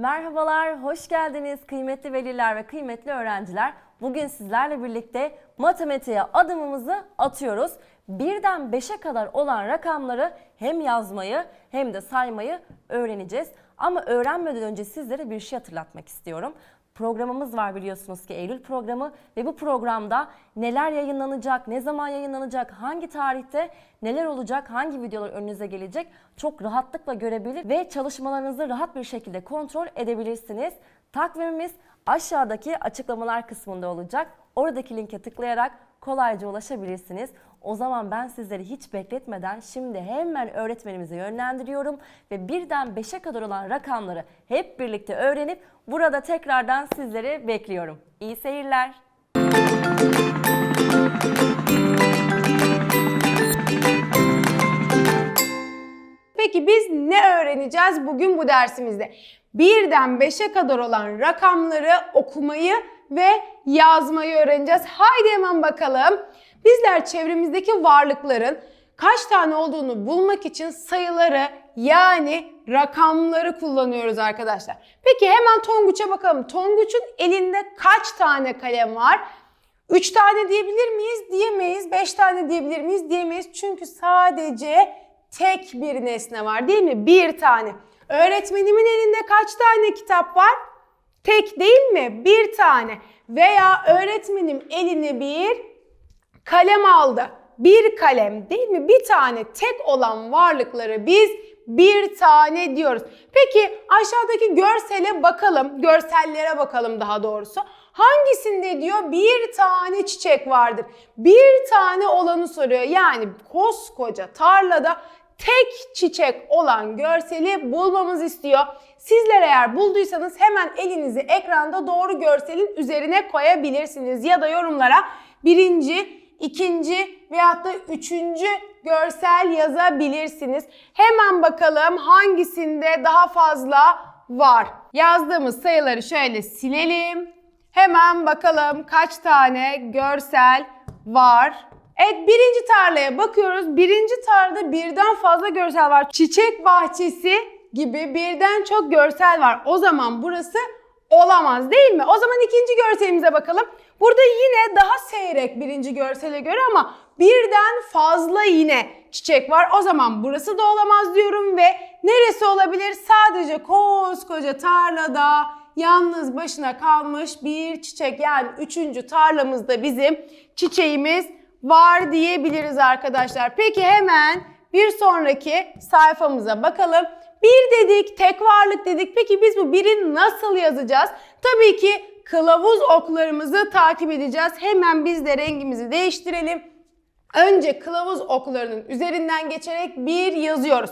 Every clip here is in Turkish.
Merhabalar, hoş geldiniz kıymetli veliler ve kıymetli öğrenciler. Bugün sizlerle birlikte matematiğe adımımızı atıyoruz. Birden 5'e kadar olan rakamları hem yazmayı hem de saymayı öğreneceğiz. Ama öğrenmeden önce sizlere bir şey hatırlatmak istiyorum. Programımız var biliyorsunuz ki Eylül programı ve bu programda neler yayınlanacak, ne zaman yayınlanacak, hangi tarihte neler olacak, hangi videolar önünüze gelecek çok rahatlıkla görebilir ve çalışmalarınızı rahat bir şekilde kontrol edebilirsiniz. Takvimimiz aşağıdaki açıklamalar kısmında olacak. Oradaki linke tıklayarak kolayca ulaşabilirsiniz. O zaman ben sizleri hiç bekletmeden şimdi hemen öğretmenimize yönlendiriyorum ve birden 5'e kadar olan rakamları hep birlikte öğrenip burada tekrardan sizleri bekliyorum. İyi seyirler. Peki biz ne öğreneceğiz bugün bu dersimizde? Birden 5'e kadar olan rakamları okumayı ve yazmayı öğreneceğiz. Haydi hemen bakalım. Bizler çevremizdeki varlıkların kaç tane olduğunu bulmak için sayıları yani rakamları kullanıyoruz arkadaşlar. Peki hemen Tonguç'a bakalım. Tonguç'un elinde kaç tane kalem var? 3 tane diyebilir miyiz? Diyemeyiz. 5 tane diyebilir miyiz? Diyemeyiz. Çünkü sadece tek bir nesne var değil mi? Bir tane. Öğretmenimin elinde kaç tane kitap var? Tek değil mi? Bir tane. Veya öğretmenim eline bir kalem aldı. Bir kalem değil mi? Bir tane tek olan varlıkları biz bir tane diyoruz. Peki aşağıdaki görsele bakalım, görsellere bakalım daha doğrusu. Hangisinde diyor bir tane çiçek vardır. Bir tane olanı soruyor. Yani koskoca tarlada tek çiçek olan görseli bulmamız istiyor. Sizler eğer bulduysanız hemen elinizi ekranda doğru görselin üzerine koyabilirsiniz. Ya da yorumlara birinci, ikinci veyahut da üçüncü görsel yazabilirsiniz. Hemen bakalım hangisinde daha fazla var. Yazdığımız sayıları şöyle silelim. Hemen bakalım kaç tane görsel var. Evet birinci tarlaya bakıyoruz. Birinci tarlada birden fazla görsel var. Çiçek bahçesi gibi birden çok görsel var. O zaman burası olamaz değil mi? O zaman ikinci görselimize bakalım. Burada yine daha seyrek birinci görsele göre ama birden fazla yine çiçek var. O zaman burası da olamaz diyorum ve neresi olabilir? Sadece koskoca tarlada yalnız başına kalmış bir çiçek. Yani üçüncü tarlamızda bizim çiçeğimiz var diyebiliriz arkadaşlar. Peki hemen bir sonraki sayfamıza bakalım. Bir dedik, tek varlık dedik. Peki biz bu biri nasıl yazacağız? Tabii ki kılavuz oklarımızı takip edeceğiz. Hemen biz de rengimizi değiştirelim. Önce kılavuz oklarının üzerinden geçerek bir yazıyoruz.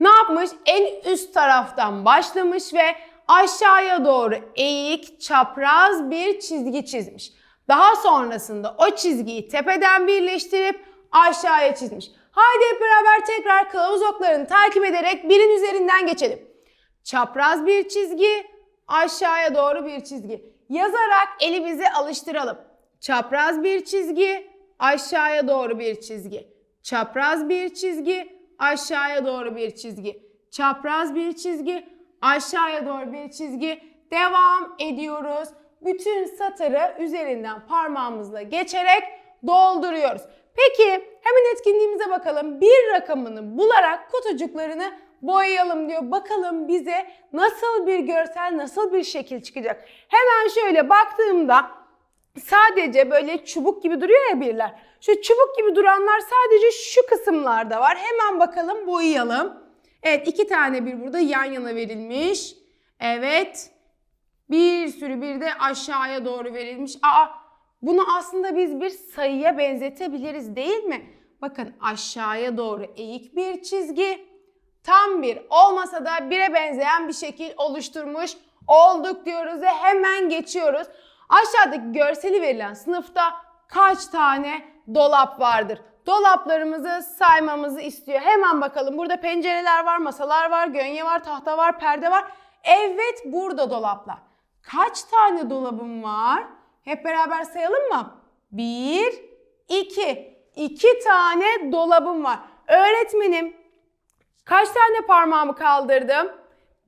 Ne yapmış? En üst taraftan başlamış ve aşağıya doğru eğik, çapraz bir çizgi çizmiş. Daha sonrasında o çizgiyi tepeden birleştirip aşağıya çizmiş. Haydi hep beraber tekrar kılavuz oklarını takip ederek birin üzerinden geçelim. Çapraz bir çizgi, aşağıya doğru bir çizgi. Yazarak elimizi alıştıralım. Çapraz bir çizgi, aşağıya doğru bir çizgi. Çapraz bir çizgi, aşağıya doğru bir çizgi. Çapraz bir çizgi, aşağıya doğru bir çizgi. Devam ediyoruz. Bütün satırı üzerinden parmağımızla geçerek dolduruyoruz. Peki hemen etkinliğimize bakalım. Bir rakamını bularak kutucuklarını boyayalım diyor. Bakalım bize nasıl bir görsel, nasıl bir şekil çıkacak. Hemen şöyle baktığımda sadece böyle çubuk gibi duruyor ya birler. Şu çubuk gibi duranlar sadece şu kısımlarda var. Hemen bakalım boyayalım. Evet iki tane bir burada yan yana verilmiş. Evet. Bir sürü bir de aşağıya doğru verilmiş. Aa bunu aslında biz bir sayıya benzetebiliriz değil mi? Bakın aşağıya doğru eğik bir çizgi. Tam bir olmasa da bire benzeyen bir şekil oluşturmuş olduk diyoruz ve hemen geçiyoruz. Aşağıdaki görseli verilen sınıfta kaç tane dolap vardır? Dolaplarımızı saymamızı istiyor. Hemen bakalım. Burada pencereler var, masalar var, gönye var, tahta var, perde var. Evet burada dolaplar. Kaç tane dolabım var? Hep beraber sayalım mı? Bir, iki. İki tane dolabım var. Öğretmenim kaç tane parmağımı kaldırdım?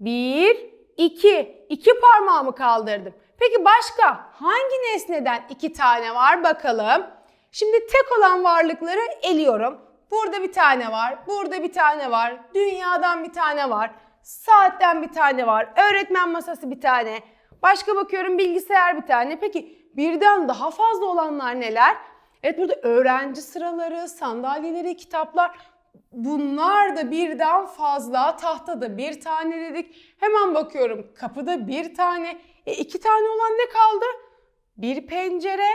Bir, 2. İki parmağımı kaldırdım. Peki başka hangi nesneden iki tane var bakalım. Şimdi tek olan varlıkları eliyorum. Burada bir tane var, burada bir tane var, dünyadan bir tane var, saatten bir tane var, öğretmen masası bir tane, başka bakıyorum bilgisayar bir tane. Peki birden daha fazla olanlar neler? Evet burada öğrenci sıraları, sandalyeleri, kitaplar bunlar da birden fazla. Tahtada bir tane dedik. Hemen bakıyorum kapıda bir tane. E iki tane olan ne kaldı? Bir pencere,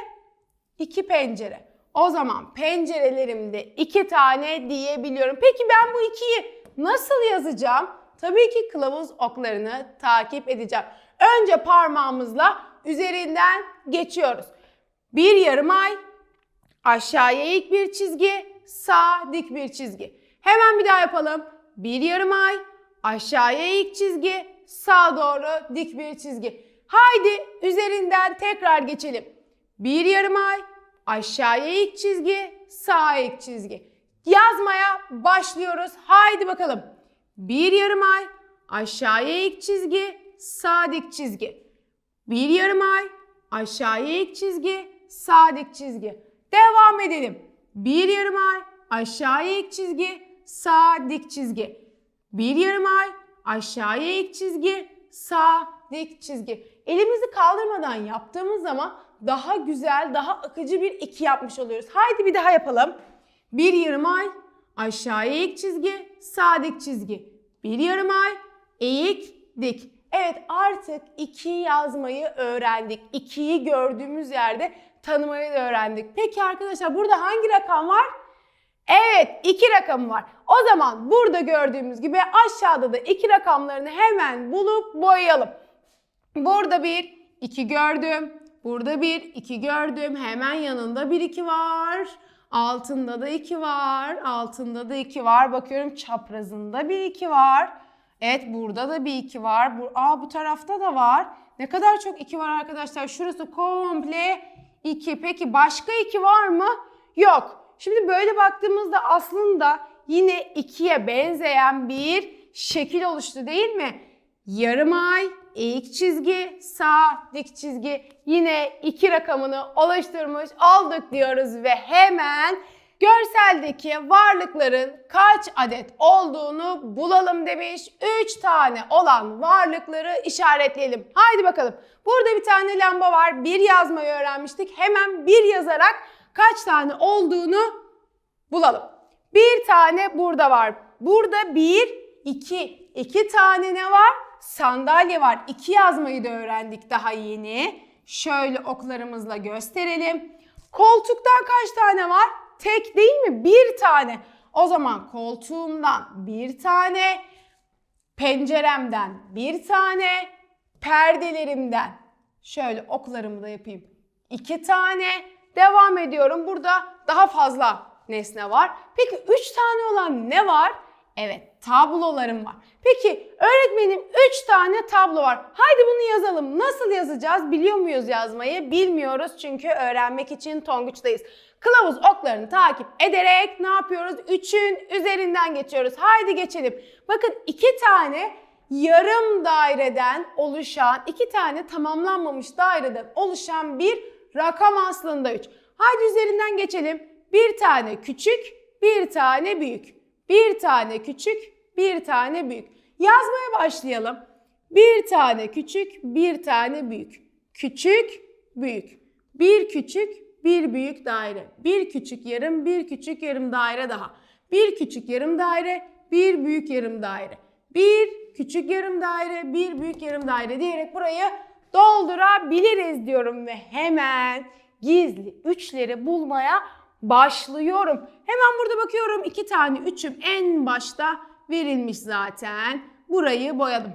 iki pencere. O zaman pencerelerimde iki tane diyebiliyorum. Peki ben bu ikiyi nasıl yazacağım? Tabii ki kılavuz oklarını takip edeceğim. Önce parmağımızla üzerinden geçiyoruz. Bir yarım ay, aşağıya ilk bir çizgi, sağ dik bir çizgi. Hemen bir daha yapalım. Bir yarım ay, aşağıya ilk çizgi, sağa doğru dik bir çizgi. Haydi üzerinden tekrar geçelim. Bir yarım ay, aşağıya ilk çizgi, sağa ilk çizgi. Yazmaya başlıyoruz. Haydi bakalım. Bir yarım ay, aşağıya ilk çizgi, sağ dik çizgi. Bir yarım ay, aşağıya ilk çizgi, sağ dik çizgi. Devam edelim. Bir yarım ay, aşağıya ilk çizgi, sağ dik çizgi. Bir yarım ay, aşağıya ilk çizgi, sağ dik çizgi. Elimizi kaldırmadan yaptığımız zaman daha güzel, daha akıcı bir iki yapmış oluyoruz. Haydi bir daha yapalım. Bir yarım ay, aşağıya ilk çizgi, sağ dik çizgi. Bir yarım ay, eğik, dik. Evet artık iki yazmayı öğrendik. İkiyi gördüğümüz yerde tanımayı da öğrendik. Peki arkadaşlar burada hangi rakam var? Evet iki rakamı var. O zaman burada gördüğümüz gibi aşağıda da iki rakamlarını hemen bulup boyayalım. Burada bir, iki gördüm. Burada bir, iki gördüm. Hemen yanında bir, iki var. Altında da iki var. Altında da iki var. Bakıyorum çaprazında bir, iki var. Evet burada da bir iki var. Bu, aa bu tarafta da var. Ne kadar çok iki var arkadaşlar. Şurası komple iki. Peki başka iki var mı? Yok. Şimdi böyle baktığımızda aslında yine ikiye benzeyen bir şekil oluştu değil mi? Yarım ay, eğik çizgi, sağ dik çizgi yine iki rakamını oluşturmuş olduk diyoruz ve hemen görseldeki varlıkların kaç adet olduğunu bulalım demiş. 3 tane olan varlıkları işaretleyelim. Haydi bakalım. Burada bir tane lamba var. Bir yazmayı öğrenmiştik. Hemen bir yazarak kaç tane olduğunu bulalım. Bir tane burada var. Burada bir, iki. iki tane ne var? Sandalye var. İki yazmayı da öğrendik daha yeni. Şöyle oklarımızla gösterelim. Koltuktan kaç tane var? Tek değil mi? Bir tane. O zaman koltuğumdan bir tane, penceremden bir tane, perdelerimden şöyle oklarımı da yapayım. İki tane. Devam ediyorum. Burada daha fazla nesne var. Peki üç tane olan ne var? Evet, tablolarım var. Peki öğretmenim 3 tane tablo var. Haydi bunu yazalım. Nasıl yazacağız? Biliyor muyuz yazmayı? Bilmiyoruz çünkü öğrenmek için Tonguç'tayız. Kılavuz oklarını takip ederek ne yapıyoruz? 3'ün üzerinden geçiyoruz. Haydi geçelim. Bakın iki tane yarım daireden oluşan, iki tane tamamlanmamış daireden oluşan bir rakam aslında 3. Haydi üzerinden geçelim. Bir tane küçük, bir tane büyük. Bir tane küçük, bir tane büyük. Yazmaya başlayalım. Bir tane küçük, bir tane büyük. Küçük, büyük. Bir küçük, bir büyük daire. Bir küçük yarım, bir küçük yarım daire daha. Bir küçük yarım daire, bir büyük yarım daire. Bir küçük yarım daire, bir büyük yarım daire diyerek burayı doldurabiliriz diyorum ve hemen gizli üçleri bulmaya başlıyorum. Hemen burada bakıyorum iki tane üçüm en başta verilmiş zaten. Burayı boyadım.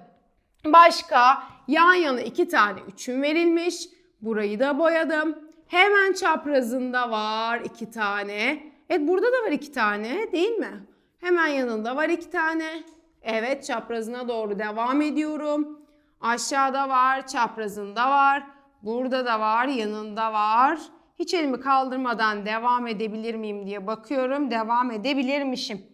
Başka yan yana iki tane üçüm verilmiş. Burayı da boyadım. Hemen çaprazında var iki tane. Evet burada da var iki tane değil mi? Hemen yanında var iki tane. Evet çaprazına doğru devam ediyorum. Aşağıda var, çaprazında var. Burada da var, yanında var. Hiç elimi kaldırmadan devam edebilir miyim diye bakıyorum. Devam edebilirmişim.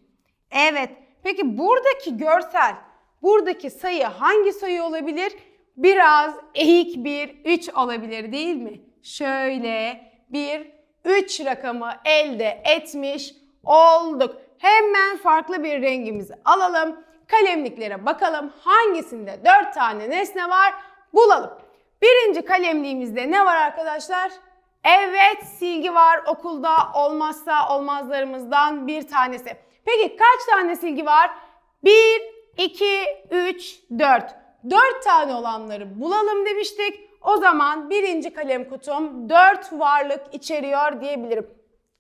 Evet. Peki buradaki görsel buradaki sayı hangi sayı olabilir? Biraz eğik bir 3 olabilir değil mi? Şöyle bir 3 rakamı elde etmiş olduk. Hemen farklı bir rengimizi alalım. Kalemliklere bakalım hangisinde 4 tane nesne var bulalım. Birinci kalemliğimizde ne var arkadaşlar? Evet silgi var okulda olmazsa olmazlarımızdan bir tanesi. Peki kaç tane silgi var? 1, 2, 3, 4. 4 tane olanları bulalım demiştik. O zaman birinci kalem kutum 4 varlık içeriyor diyebilirim.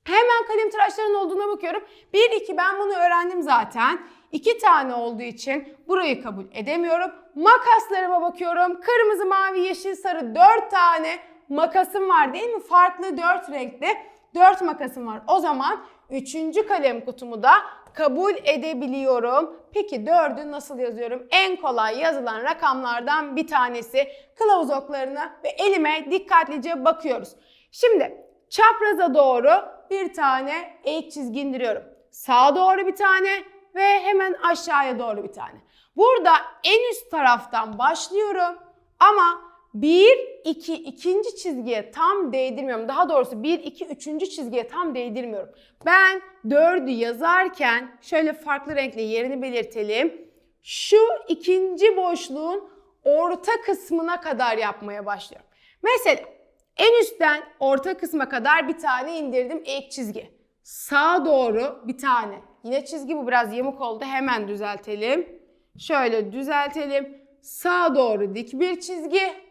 Hemen kalem tıraşların olduğuna bakıyorum. 1, 2 ben bunu öğrendim zaten. 2 tane olduğu için burayı kabul edemiyorum. Makaslarıma bakıyorum. Kırmızı, mavi, yeşil, sarı 4 tane makasım var değil mi? Farklı 4 renkte 4 makasım var. O zaman 3. kalem kutumu da kabul edebiliyorum. Peki 4'ü nasıl yazıyorum? En kolay yazılan rakamlardan bir tanesi. Kılavuz oklarına ve elime dikkatlice bakıyoruz. Şimdi çapraza doğru bir tane eğik çizgi indiriyorum. Sağa doğru bir tane ve hemen aşağıya doğru bir tane. Burada en üst taraftan başlıyorum ama 1, 2, ikinci çizgiye tam değdirmiyorum. Daha doğrusu 1, 2, üçüncü çizgiye tam değdirmiyorum. Ben 4'ü yazarken şöyle farklı renkle yerini belirtelim. Şu ikinci boşluğun orta kısmına kadar yapmaya başlıyorum. Mesela en üstten orta kısma kadar bir tane indirdim ek çizgi. Sağa doğru bir tane. Yine çizgi bu biraz yamuk oldu. Hemen düzeltelim. Şöyle düzeltelim. Sağa doğru dik bir çizgi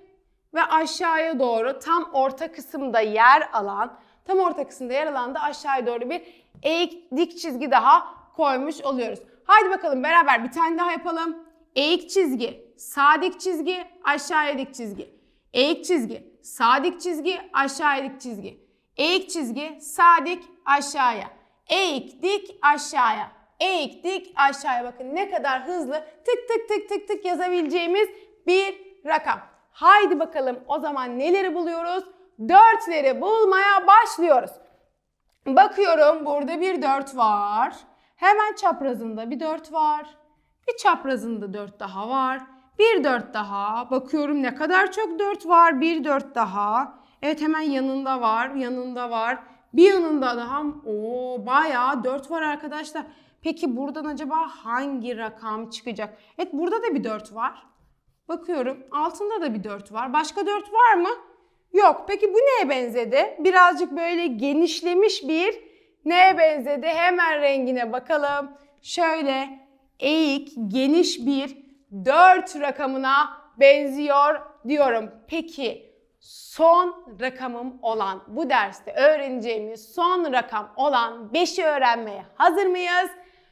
ve aşağıya doğru tam orta kısımda yer alan, tam orta kısımda yer alan da aşağıya doğru bir eğik dik çizgi daha koymuş oluyoruz. Haydi bakalım beraber bir tane daha yapalım. Eğik çizgi, sağ dik çizgi, aşağıya dik çizgi. Eğik çizgi, sağ dik çizgi, aşağıya dik çizgi. Eğik çizgi, sağ dik, aşağıya. Eğik dik, aşağıya. Eğik dik, aşağıya. Bakın ne kadar hızlı tık tık tık tık tık yazabileceğimiz bir rakam. Haydi bakalım o zaman neleri buluyoruz? Dörtleri bulmaya başlıyoruz. Bakıyorum burada bir dört var. Hemen çaprazında bir dört var. Bir çaprazında dört daha var. Bir dört daha. Bakıyorum ne kadar çok dört var. Bir dört daha. Evet hemen yanında var. Yanında var. Bir yanında daha. Oo bayağı dört var arkadaşlar. Peki buradan acaba hangi rakam çıkacak? Evet burada da bir dört var. Bakıyorum altında da bir 4 var. Başka 4 var mı? Yok. Peki bu neye benzedi? Birazcık böyle genişlemiş bir neye benzedi? Hemen rengine bakalım. Şöyle eğik, geniş bir 4 rakamına benziyor diyorum. Peki son rakamım olan bu derste öğreneceğimiz son rakam olan 5'i öğrenmeye hazır mıyız?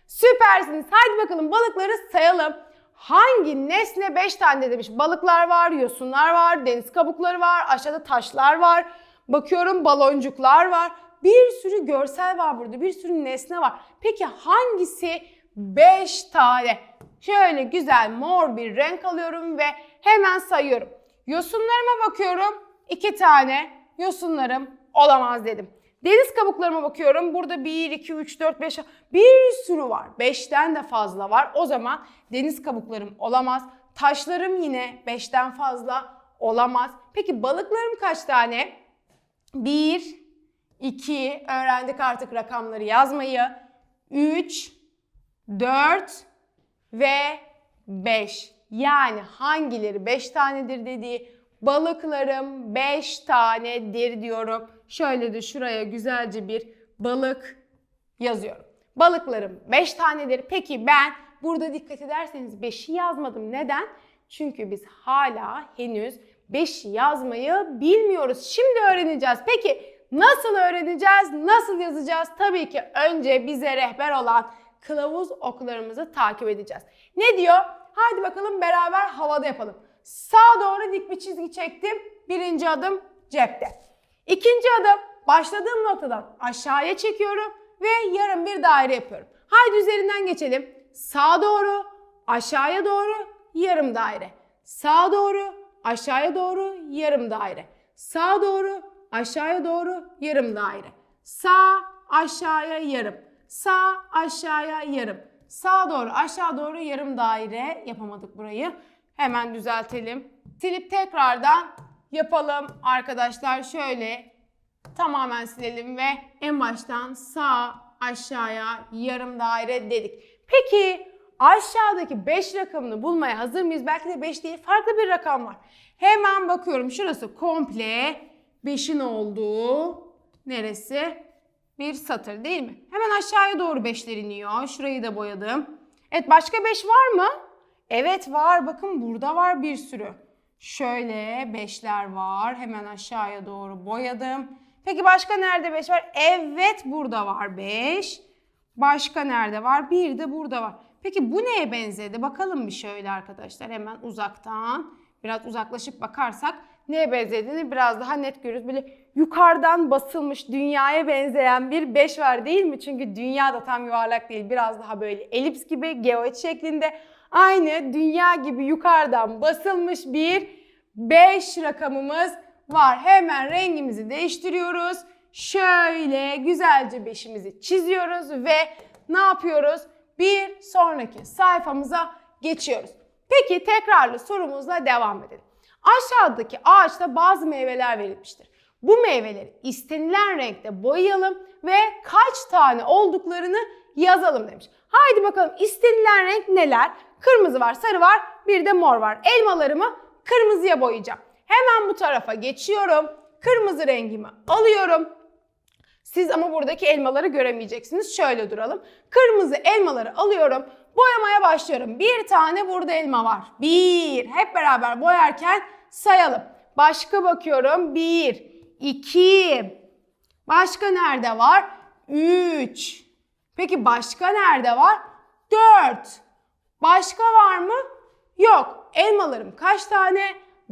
Süpersiniz. Haydi bakalım balıkları sayalım. Hangi nesne 5 tane demiş? Balıklar var, yosunlar var, deniz kabukları var, aşağıda taşlar var. Bakıyorum baloncuklar var. Bir sürü görsel var burada, bir sürü nesne var. Peki hangisi 5 tane? Şöyle güzel mor bir renk alıyorum ve hemen sayıyorum. Yosunlarıma bakıyorum. 2 tane yosunlarım olamaz dedim. Deniz kabuklarıma bakıyorum. Burada 1, 2, 3, 4, 5 bir sürü var. 5'ten de fazla var. O zaman deniz kabuklarım olamaz. Taşlarım yine 5'ten fazla olamaz. Peki balıklarım kaç tane? 1, 2, öğrendik artık rakamları yazmayı. 3, 4 ve 5. Yani hangileri 5 tanedir dediği balıklarım 5 tanedir diyorum. Şöyle de şuraya güzelce bir balık yazıyorum. Balıklarım 5 tanedir. Peki ben burada dikkat ederseniz 5'i yazmadım. Neden? Çünkü biz hala henüz 5'i yazmayı bilmiyoruz. Şimdi öğreneceğiz. Peki nasıl öğreneceğiz? Nasıl yazacağız? Tabii ki önce bize rehber olan kılavuz okularımızı takip edeceğiz. Ne diyor? Haydi bakalım beraber havada yapalım. Sağa doğru dik bir çizgi çektim. Birinci adım cepte. İkinci adım başladığım noktadan aşağıya çekiyorum ve yarım bir daire yapıyorum. Haydi üzerinden geçelim. Sağa doğru, aşağıya doğru, yarım daire. Sağa doğru, aşağıya doğru, yarım daire. Sağa doğru, aşağıya doğru, yarım daire. Sağ, aşağıya yarım. Sağ, aşağıya yarım. Sağa doğru aşağı doğru yarım daire yapamadık burayı. Hemen düzeltelim. Silip tekrardan yapalım arkadaşlar. Şöyle tamamen silelim ve en baştan sağ aşağıya yarım daire dedik. Peki aşağıdaki 5 rakamını bulmaya hazır mıyız? Belki de 5 değil farklı bir rakam var. Hemen bakıyorum şurası komple 5'in olduğu neresi? Bir satır değil mi? Hemen aşağıya doğru 5'ler iniyor. Şurayı da boyadım. Evet başka 5 var mı? Evet var. Bakın burada var bir sürü. Şöyle 5'ler var. Hemen aşağıya doğru boyadım. Peki başka nerede 5 var? Evet burada var 5. Başka nerede var? Bir de burada var. Peki bu neye benzedi? Bakalım bir şöyle arkadaşlar hemen uzaktan. Biraz uzaklaşıp bakarsak neye benzediğini biraz daha net görürüz. Böyle yukarıdan basılmış dünyaya benzeyen bir 5 var değil mi? Çünkü dünya da tam yuvarlak değil. Biraz daha böyle elips gibi geoid şeklinde. Aynı dünya gibi yukarıdan basılmış bir 5 rakamımız var. Hemen rengimizi değiştiriyoruz. Şöyle güzelce 5'imizi çiziyoruz ve ne yapıyoruz? Bir sonraki sayfamıza geçiyoruz. Peki tekrarlı sorumuzla devam edelim. Aşağıdaki ağaçta bazı meyveler verilmiştir. Bu meyveleri istenilen renkte boyayalım ve kaç tane olduklarını yazalım demiş. Haydi bakalım istenilen renk neler? Kırmızı var, sarı var, bir de mor var. Elmalarımı kırmızıya boyayacağım. Hemen bu tarafa geçiyorum. Kırmızı rengimi alıyorum. Siz ama buradaki elmaları göremeyeceksiniz. Şöyle duralım. Kırmızı elmaları alıyorum. Boyamaya başlıyorum. Bir tane burada elma var. Bir. Hep beraber boyarken sayalım. Başka bakıyorum. Bir, iki. Başka nerede var? Üç. Peki başka nerede var? Dört. Başka var mı? Yok. Elmalarım kaç tane?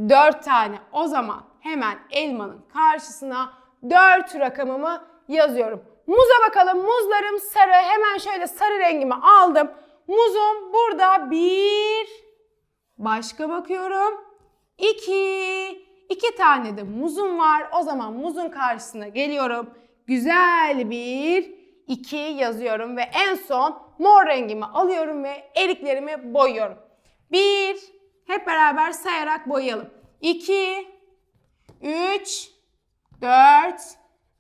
Dört tane. O zaman hemen elmanın karşısına dört rakamımı yazıyorum. Muza bakalım. Muzlarım sarı. Hemen şöyle sarı rengimi aldım. Muzum burada bir. Başka bakıyorum. İki. İki tane de muzum var. O zaman muzun karşısına geliyorum. Güzel bir iki yazıyorum ve en son mor rengimi alıyorum ve eriklerimi boyuyorum. Bir. Hep beraber sayarak boyayalım. İki. Üç. Dört.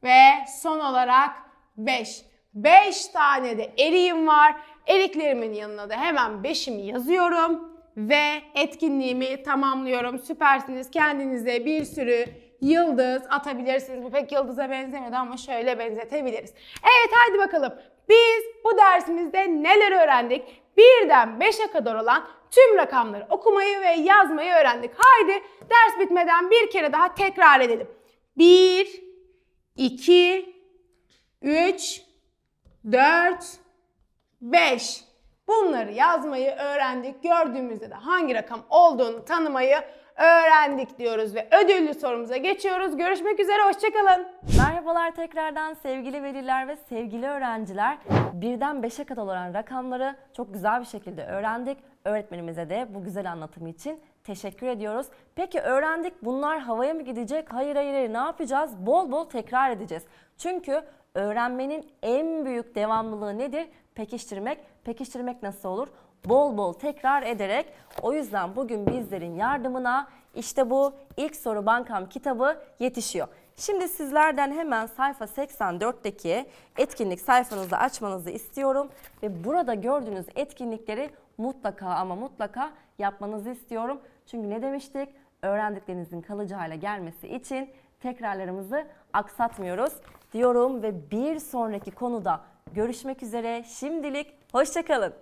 Ve son olarak 5. 5 tane de eriğim var. Eriklerimin yanına da hemen 5'imi yazıyorum ve etkinliğimi tamamlıyorum. Süpersiniz. Kendinize bir sürü yıldız atabilirsiniz. Bu pek yıldıza benzemiyordu ama şöyle benzetebiliriz. Evet haydi bakalım. Biz bu dersimizde neler öğrendik? Birden 5'e kadar olan tüm rakamları okumayı ve yazmayı öğrendik. Haydi ders bitmeden bir kere daha tekrar edelim. 1 2, 3, 4, 5. Bunları yazmayı öğrendik. Gördüğümüzde de hangi rakam olduğunu tanımayı öğrendik diyoruz ve ödüllü sorumuza geçiyoruz. Görüşmek üzere, hoşçakalın. Merhabalar tekrardan sevgili veliler ve sevgili öğrenciler. Birden 5'e kadar olan rakamları çok güzel bir şekilde öğrendik. Öğretmenimize de bu güzel anlatım için teşekkür ediyoruz. Peki öğrendik bunlar havaya mı gidecek? Hayır hayır hayır ne yapacağız? Bol bol tekrar edeceğiz. Çünkü öğrenmenin en büyük devamlılığı nedir? Pekiştirmek. Pekiştirmek nasıl olur? Bol bol tekrar ederek. O yüzden bugün bizlerin yardımına işte bu ilk soru bankam kitabı yetişiyor. Şimdi sizlerden hemen sayfa 84'teki etkinlik sayfanızı açmanızı istiyorum ve burada gördüğünüz etkinlikleri mutlaka ama mutlaka yapmanızı istiyorum. Çünkü ne demiştik? Öğrendiklerinizin kalıcı hale gelmesi için tekrarlarımızı aksatmıyoruz diyorum ve bir sonraki konuda Görüşmek üzere. Şimdilik hoşçakalın.